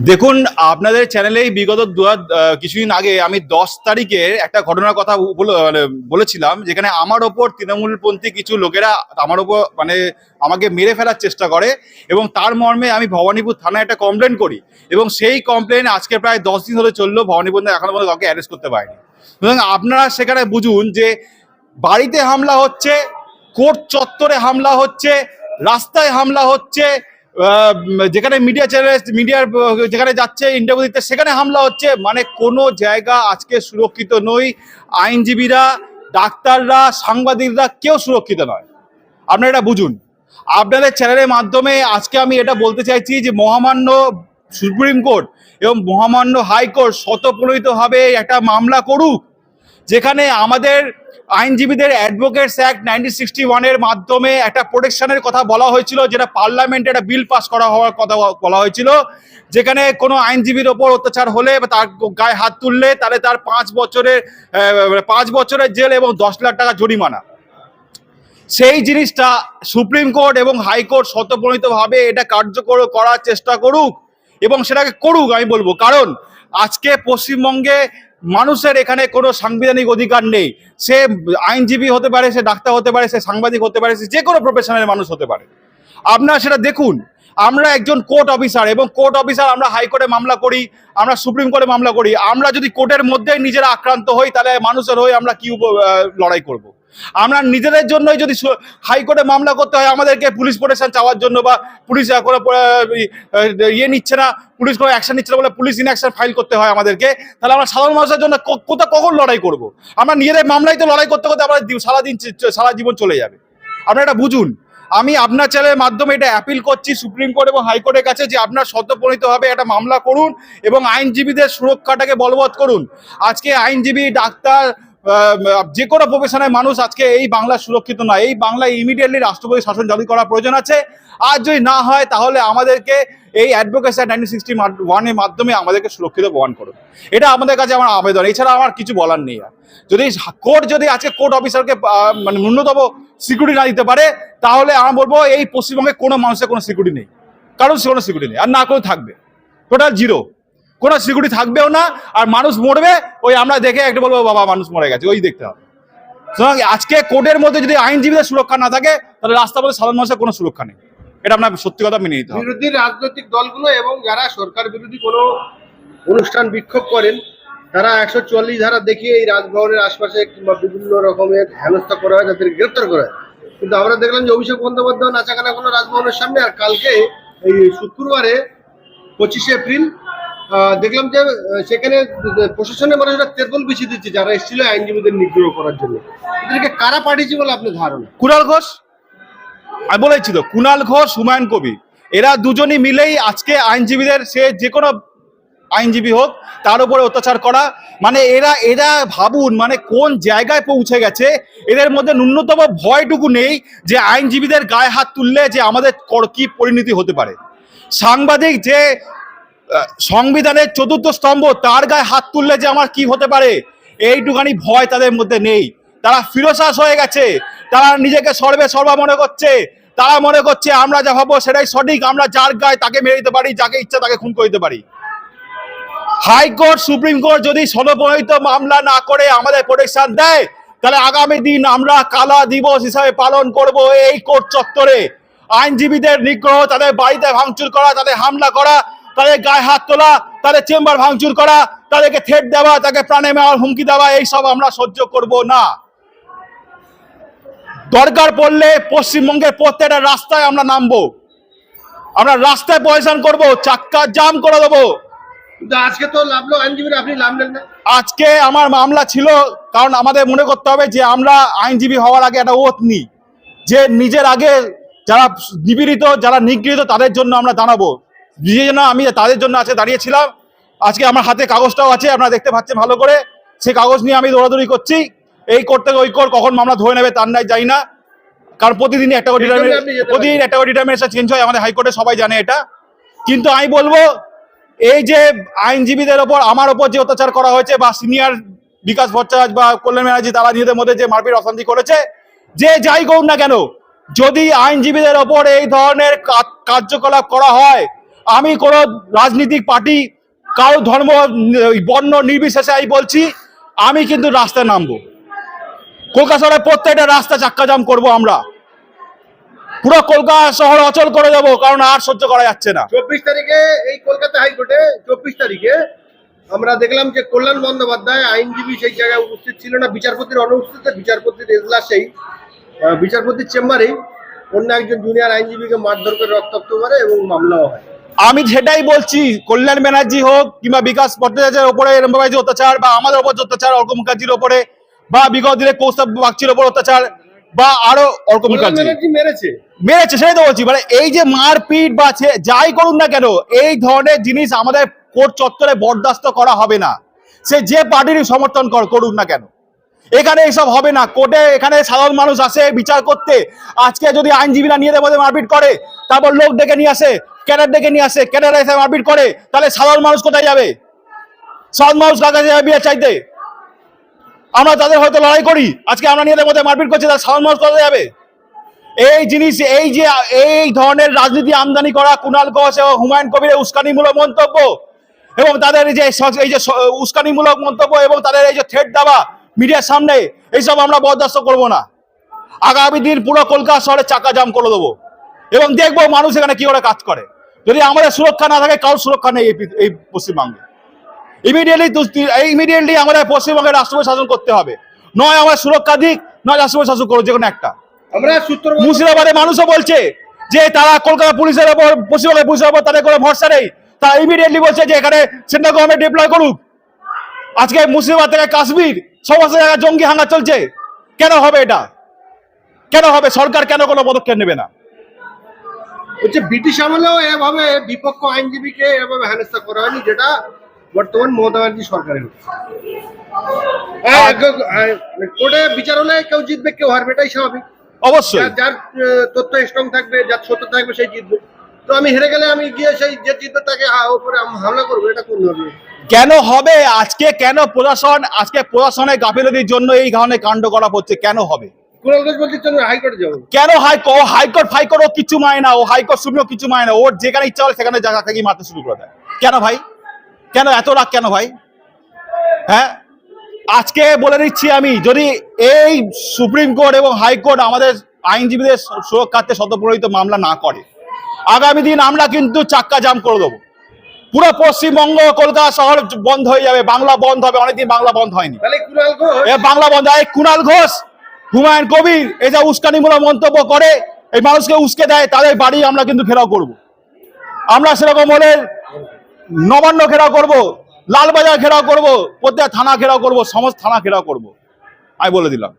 দেখুন, আপনাদের চ্যানেলেই বিগত দু হাজার- কিছুদিন আগে আমি দশ তারিখে একটা ঘটনার কথা মানে বলেছিলাম, যেখানে আমার ওপর তৃণমূলপন্থী কিছু লোকেরা আমার ওপর মানে আমাকে মেরে ফেলার চেষ্টা করে এবং তার মর্মে আমি ভবানীপুর থানায় একটা কমপ্লেন করি এবং সেই কমপ্লেন আজকে প্রায় দশ দিন ধরে চলল, ভবানীপুর এখনও পর্যন্ত কাউকে অ্যারেস্ট করতে পারেনি। সুতরাং আপনারা সেখানে বুঝুন যে বাড়িতে হামলা হচ্ছে, কোর্ট চত্বরে হামলা হচ্ছে, রাস্তায় হামলা হচ্ছে যেখানে মিডিয়া চ্যানেল মিডিয়ার যেখানে যাচ্ছে ইন্টারভিউ দিতে সেখানে হামলা হচ্ছে। মানে কোনো জায়গা আজকে সুরক্ষিত নই। আইনজীবীরা, ডাক্তাররা, সাংবাদিকরা কেউ সুরক্ষিত নয়। আপনারা এটা বুঝুন। আপনাদের চ্যানেলের মাধ্যমে আজকে আমি এটা বলতে চাইছি যে মহামান্য সুপ্রিম কোর্ট এবং মহামান্য হাইকোর্ট শতপ্রণীতভাবে একটা মামলা করুক। যেখানে আমাদের আইনজীবীদের অ্যাডভোকেটস অ্যাক্ট নাইনটিন সিক্সটি ওয়ানের মাধ্যমে একটা প্রোটেকশনের কথা বলা হয়েছিল, যেটা পার্লামেন্টে একটা বিল পাস করা হওয়ার কথা বলা হয়েছিল, যেখানে কোনো আইনজীবীর ওপর অত্যাচার হলে বা তার গায়ে হাত তুললে তাহলে তার পাঁচ বছরের পাঁচ বছরের জেল এবং দশ লাখ টাকা জরিমানা। সেই জিনিসটা সুপ্রিম কোর্ট এবং হাইকোর্ট শতপ্রণীতভাবে এটা কার্যকর করার চেষ্টা করুক এবং সেটাকে করুক, আমি বলব। কারণ আজকে পশ্চিমবঙ্গে মানুষের এখানে কোনো সাংবিধানিক অধিকার নেই। সে আইনজীবী হতে পারে, সে ডাক্তার হতে পারে, সে সাংবাদিক হতে পারে, সে যে কোনো প্রফেশনের মানুষ হতে পারে। আপনারা সেটা দেখুন। আমরা একজন কোর্ট অফিসার এবং কোর্ট অফিসার আমরা হাইকোর্টে মামলা করি, আমরা সুপ্রিম কোর্টে মামলা করি। আমরা যদি কোর্টের মধ্যে নিজেরা আক্রান্ত হই, তাহলে মানুষের হয়ে আমরা কি লড়াই করব। আমরা নিজেদের জন্যই যদি হাইকোর্টে মামলা করতে হয়, আমাদেরকে পুলিশ প্রোটেকশন চাওয়ার জন্য বা পুলিশ কোনো ইয়ে নিচ্ছে না, পুলিশ কোনো অ্যাকশন নিচ্ছে না বলে পুলিশ ইনঅ্যাকশন ফাইল করতে হয় আমাদেরকে, তাহলে আমরা সাধারণ মানুষের জন্য ক- কোথা কখন লড়াই করব। আমরা নিজেদের মামলায় তো লড়াই করতে করতে আমরা দি- সারাদিন সারা জীবন চলে যাবে। আপনারা এটা বুঝুন। আমি আপনার চ্যানেলের মাধ্যমে এটা অ্যাপিল করছি সুপ্রিম কোর্ট এবং হাইকোর্টের কাছে যে আপনার শতপ্রণীতভাবে একটা মামলা করুন এবং আইনজীবীদের সুরক্ষাটাকে বলবৎ করুন। আজকে আইনজীবী, ডাক্তার যে কোনো প্রফেশনের মানুষ আজকে এই বাংলা সুরক্ষিত নয়। এই বাংলায় ইমিডিয়েটলি রাষ্ট্রপতি শাসন জারি করার প্রয়োজন আছে। আর যদি না হয়, তাহলে আমাদেরকে এই অ্যাডভোকেসি নাইনটিন সিক্সটি ওয়ানের মাধ্যমে আমাদেরকে সুরক্ষিত প্রমাণ করুন। এটা আমাদের কাছে আমার আবেদন। এছাড়া আমার কিছু বলার নেই আর। যদি কোর্ট যদি আজকে কোর্ট অফিসারকে মানে ন্যূনতম সিকিউরিটি না দিতে পারে, তাহলে আমি বলব এই পশ্চিমবঙ্গে কোনো মানুষের কোনো সিকিউরিটি নেই। কারণ কোনো সিকিউরিটি নেই। আর না করে থাকবে। টোটাল জিরো কোনো সিকিউরিটি থাকবেও না, আর মানুষ মরবে, ওই আমরা দেখে একটা বলব, বাবা, মানুষ মরে গেছে, ওই দেখতে হবে। সুতরাং আজকে কোর্টের মধ্যে যদি আইনজীবীদের সুরক্ষা না থাকে, তাহলে রাস্তা মধ্যে সাধারণ মানুষের কোনো সুরক্ষা নেই। এটা আপনার সত্যি কথা মেনে নিতে বিরোধী রাজনৈতিক দলগুলো এবং যারা সরকার বিরোধী কোনো অনুষ্ঠান বিক্ষোভ করেন, তারা একশো চুয়াল্লিশ ধারা দেখিয়ে এই রাজভবনের আশপাশে কিংবা বিভিন্ন রকমের হেনস্থা করা হয় তাদের গ্রেপ্তার করা হয়। কিন্তু আমরা দেখলাম যে অভিষেক বন্দ্যোপাধ্যায় নাচাকানা কোনো রাজভবনের সামনে, আর কালকে এই শুক্রবারে পঁচিশে এপ্রিল দেখলাম যে সেখানে প্রশাসনের মানুষরা তেরবল বিছিয়ে দিচ্ছে যারা এসেছিল আইনজীবীদের নিগ্রহ করার জন্য। এদেরকে কারা পাঠিয়েছে বলে আপনার ধারণা? কুণাল ঘোষ? আমি বলেছি তো, কুণাল ঘোষ, হুমায়ুন কবি এরা দুজনই মিলেই আজকে আইনজীবীদের, সে যে কোনো আইনজীবী হোক, তার উপরে অত্যাচার করা। মানে এরা এরা ভাবুন মানে কোন জায়গায় পৌঁছে গেছে, এদের মধ্যে ন্যূনতম ভয়টুকু নেই যে আইনজীবীদের গায়ে হাত তুললে যে আমাদের কি পরিণতি হতে পারে। সাংবাদিক যে সংবিধানের চতুর্থ স্তম্ভ তার গায়ে হাত তুললে যে আমার কি হতে পারে? এইটুখানি ভয় তাদের মধ্যে নেই। তারা ফিরোসাস হয়ে গেছে। তারা নিজেকে সর্বে সর্বা মনে করছে। তারা মনে করছে, আমরা যা ভাবো সেটাই সঠিক। আমরা যার গায়ে তাকে মেরে দিতে পারি, যাকে ইচ্ছা তাকে খুন করে পারি। হাইকোর্ট, সুপ্রিম কোর্ট যদি সদপ্রণীত মামলা না করে আমাদের প্রোটেকশন দেয়, তাহলে আগামী দিন আমরা কালা দিবস হিসাবে পালন করব এই কোর্ট চত্বরে। আইনজীবীদের নিগ্রহ, তাদের বাড়িতে ভাঙচুর করা, তাদের হামলা করা তাদের গায়ে হাত তোলা তাদের চেম্বার ভাঙচুর করা তাদেরকে থেট দেওয়া তাকে প্রাণে মেওয়ার হুমকি দেওয়া এইসব আমরা সহ্য করব না। দরকার পড়লে পশ্চিমবঙ্গের প্রত্যেকটা রাস্তায় আমরা নামবো। আমরা রাস্তায় পয়সান করব চাক্কা জাম করে দেবো। আজকে তো লাভলো আইনজীবীরা আপনি লাভলেন না। আজকে আমার মামলা ছিল কারণ আমাদের মনে করতে হবে যে আমরা আইনজীবী হওয়ার আগে একটা ওত নিই। যে নিজের আগে যারা নিপীড়িত যারা নিগৃহীত তাদের জন্য আমরা দাঁড়াবো। নিজের জন্য আমি তাদের জন্য আজকে দাঁড়িয়েছিলাম। আজকে আমার হাতে কাগজটাও আছে আপনারা দেখতে পাচ্ছেন ভালো করে। সেই কাগজ নিয়ে আমি দৌড়াদৌড়ি করছি। এই কোর্ট থেকে ওই কোর্ট কখন মামলা ধরে নেবে তার নাই যাই না। কারণ প্রতিদিনই একটা করে প্রতিদিন একটা করে ডিটারমিনেশন চেঞ্জ হয় আমাদের হাইকোর্টে সবাই জানে এটা। কিন্তু আমি বলব এই যে আইনজীবীদের ওপর আমার ওপর যে অত্যাচার করা হয়েছে বা সিনিয়র বিকাশ ভট্টাচার্য বা কল্যাণ ব্যানার্জি তারা নিজেদের মধ্যে যে মারপিট অশান্তি করেছে যে যাই করুন না কেন যদি আইনজীবীদের ওপর এই ধরনের কার্যকলাপ করা হয় আমি কোনো রাজনৈতিক পার্টি, কারও ধর্ম, বর্ণ নির্বিশেষে আমি বলছি, আমি কিন্তু রাস্তায় নামবো। কলকাতা প্রত্যেকটা রাস্তা চাক্কা জাম করব আমরা। পুরো কলকাতা শহর অচল করে দেবো, কারণ আর সহ্য করা যাচ্ছে না। চব্বিশ তারিখে এই কলকাতা হাইকোর্টে, চব্বিশ তারিখে আমরা দেখলাম যে কল্যাণ বন্দ্যোপাধ্যায় আইনজীবী সেই জায়গায় উপস্থিত ছিল না, বিচারপতির অনুপস্থিত বিচারপতির এজলাসেই বিচারপতির চেম্বারেই অন্য একজন জুনিয়র আইনজীবীকে মারধর করে রক্তাক্ত করে এবং মামলাও হয়। আমি সেটাই বলছি কল্যাণ ব্যানার্জি হোক কিংবা বিকাশ ভট্টাচার্যের ওপরে যে অত্যাচার বা আমাদের ওপর যে অত্যাচার অর্ক মুখার্জির ওপরে বা বিগত দিনে কৌস্তব বাগচির ওপর অত্যাচার বা আরও অর্ক মুখার্জি। মেরেছে। মেরেছে সেটাই তো বলছি। মানে এই যে মারপিট বা যাই করুন না কেন এই ধরনের জিনিস আমাদের কোর্ট চত্বরে বরদাস্ত করা হবে না। সে যে পার্টির সমর্থন কর- করুক না কেন। এখানে এইসব হবে না। কোর্টে এখানে সাধারণ মানুষ আসে বিচার করতে। আজকে যদি আইনজীবীরা নিয়ে মধ্যে মারপিট করে তারপর লোক ডেকে নিয়ে আসে ক্যাডার ডেকে নিয়ে আসে ক্যাডার এসে মারপিট করে, তাহলে সাধারণ মানুষ কোথায় যাবে? সাধারণ মানুষ কাছে যাবে বিচার চাইতে? আমরা তাদের হয়তো লড়াই করি, আজকে আমরা নিজেদের মধ্যে মারপিট করছি, তাহলে সাধারণ মানুষ কোথায় যাবে? এই জিনিস, এই যে, এই ধরনের রাজনীতি আমদানি করা কুণাল ঘোষ এবং হুমায়ুন কবিরের উস্কানিমূলক মন্তব্য এবং তাদের এই যে এই যে উস্কানিমূলক মন্তব্য এবং তাদের এই যে থ্রেট দেওয়া মিডিয়ার সামনে, এইসব আমরা বরদাস্ত করব না। আগামী দিন পুরো কলকাতা শহরে চাকা জাম করে দেবো। এবং দেখব মানুষ এখানে কি করে কাজ করে। যদি আমাদের সুরক্ষা না থাকে কারোর সুরক্ষা নেই এই পশ্চিমবঙ্গে। ইমিডিয়েটলি ইমিডিয়েটলি আমাদের পশ্চিমবঙ্গে রাষ্ট্রপতি শাসন করতে হবে। নয় আমার সুরক্ষা দিক নয় রাষ্ট্রপতি শাসন করো যে কোনো একটা। আমরা সূত্র মুর্শিদাবাদের মানুষও বলছে যে তারা কলকাতা পুলিশের ওপর পশ্চিমবঙ্গের পুলিশের ওপর তাদের কোনো ভরসা নেই। তারা ইমিডিয়েটলি বলছে যে এখানে সেন্ট্রাল গভর্নমেন্ট ডিপ্লয় করুক। আজকে মুর্শিদাবাদ থেকে কাশ্মীর সমস্ত জায়গায় জঙ্গি হাঙ্গা চলছে। কেন হবে এটা? কেন হবে? সরকার কেন কোনো পদক্ষেপ নেবে না? হচ্ছে ব্রিটিশ আমলেও এভাবে বিপক্ষ আইনজীবীকে এভাবে হেনস্থা করা হয়নি যেটা বর্তমান মমতা ব্যানার্জি সরকারের কোর্টে বিচার হলে কেউ জিতবে কেউ হারবে এটাই স্বাভাবিক। অবশ্যই। যার- তথ্য স্ট্রং থাকবে যার সত্য থাকবে সেই জিতবে। তো আমি হেরে গেলে আমি গিয়ে সেই যে জিতবে তাকে উপরে হামলা করব এটা কোন হবে কেন হবে? আজকে কেন প্রশাসন আজকে প্রশাসনের গাফিলতির জন্য এই ধরনের কাণ্ড করা হচ্ছে? কেন হবে? কেন হাইকোর্ট ও হাইকোর্ট ফাইকোর্ট ও কিছু মানে না ও হাইকোর্ট সুপ্রিম কিছু মানে না ওর যেখানে ইচ্ছা হয় সেখানে জায়গা থেকে মারতে শুরু করে দেয়। কেন ভাই? কেন এত রাগ কেন ভাই? হ্যাঁ? আজকে বলে দিচ্ছি আমি যদি এই সুপ্রিম কোর্ট এবং হাইকোর্ট আমাদের আইনজীবীদের সুরক্ষার্থে শতপ্রণীত মামলা না করে আগামী দিন আমরা কিন্তু চাক্কা জাম করে দেবো। পুরো পশ্চিমবঙ্গ কলকাতা শহর বন্ধ হয়ে যাবে বাংলা বন্ধ হবে অনেকদিন বাংলা বন্ধ হয়নি। বাংলা বন্ধ এই কুণাল ঘোষ হুমায়ুন কবির, এই যে উস্কানিমূলক মন্তব্য করে, এই মানুষকে উস্কে দেয়, তাদের বাড়ি আমরা কিন্তু ঘেরাও করব। আমরা সেরকম হলে নবান্ন ঘেরাও করব, লালবাজার ঘেরাও করব প্রত্যেক থানা ঘেরাও করব, সমস্ত থানা ঘেরাও করব। আমি বলে দিলাম।